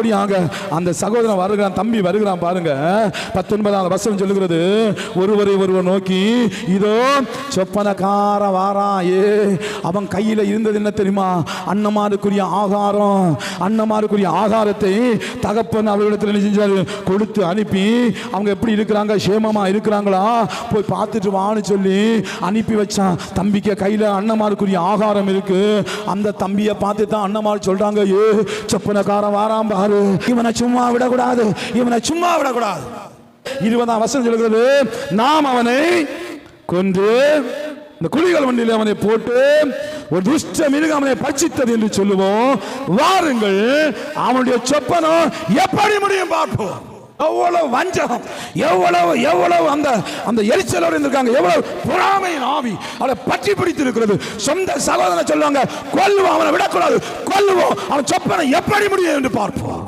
பார்க்கும்படியாக அந்த சகோதரன் வருகிறான் தம்பி வருகிறான் பாருங்க. பத்தொன்பதாம் வசனம் சொல்லுகிறது ஒருவரை ஒருவர் நோக்கி இதோ சொப்பனக்கார வாரான் ஏ அவன் கையில் இருந்தது என்ன தெரியுமா? அன்னமாருக்குரிய ஆகாரம் அன்னமாருக்குரிய ஆகாரத்தை தகப்பன் அவர்களிடத்தில் என்ன செஞ்சாரு? கொடுத்து அனுப்பி அவங்க எப்படி இருக்கிறாங்க? சேமமா இருக்கிறாங்களா? போய் பார்த்துட்டு வான்னு சொல்லி அனுப்பி வச்சான். தம்பிக்கு கையில் அன்னமாருக்குரிய ஆகாரம் இருக்கு. அந்த தம்பியை பார்த்து தான் அன்னமார் சொல்றாங்க ஏ சொப்பனக்காரன் வாராம் பாரு இவனை சும்மா விடக்கூடாது. இவனை சும்மா விடக்கூடாது. இருபதாம் வசனம் சொல்கிறது நாம் அவனை கொன்று இந்த குழிகள் வண்டியில் அவனை போட்டு ஒரு துஷ்ட மிருகம் அவனை பட்சித்தது என்று சொல்லுவோம். வாருங்கள் அவனுடைய சொப்பனம் எப்படி முடியும் பார்ப்போம். எவ்வளவு வஞ்சகம் எவ்வளவு எவ்வளவு அந்த அந்த எரிச்சலோடு இருந்திருக்காங்க எவ்வளவு பொறாமையின் ஆவி அதை பற்றி பிடித்து இருக்கிறது சொந்த சகோதரனை சொல்லுவாங்க கொல்லுவோம் அவனை விடக்கூடாது கொல்லுவோம் அவன் சொப்பனை எப்படி முடியும்? என்று பார்ப்போம்.